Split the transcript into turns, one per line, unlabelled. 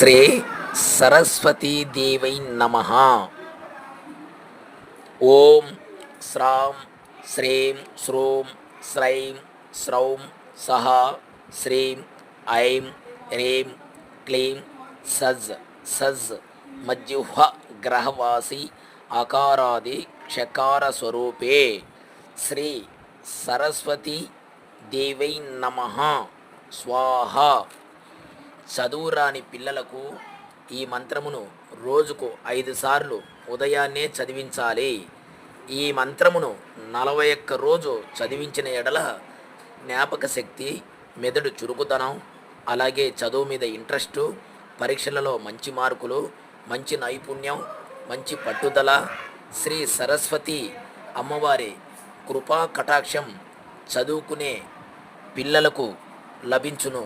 శ్రీ సరస్వతీదేవై నమ. ఓం శ్రాం శ్రీం శ్రూం శ్రైం శ్రౌం సహ శ్రీం ఐం హ్రీం క్లీం సజ్ సజ్ మజ్జుహ గ్రహవాసి అకారాది క్షకార స్వరూపే శ్రీ సరస్వతి దేవై నమ. స్వాహ. చదువురాని పిల్లలకు ఈ మంత్రమును రోజుకు ఐదు సార్లు ఉదయాన్నే చదివించాలి. ఈ మంత్రమును నలభై ఒక్క రోజు చదివించిన ఎడల జ్ఞాపక శక్తి మెదడు చురుకుతనం అలాగే చదువు మీద ఇంట్రెస్టు పరీక్షలలో మంచి మార్కులు మంచి నైపుణ్యం మంచి పట్టుదల శ్రీ సరస్వతి అమ్మవారి కృపా కటాక్షం చదువుకునే పిల్లలకు లభించును.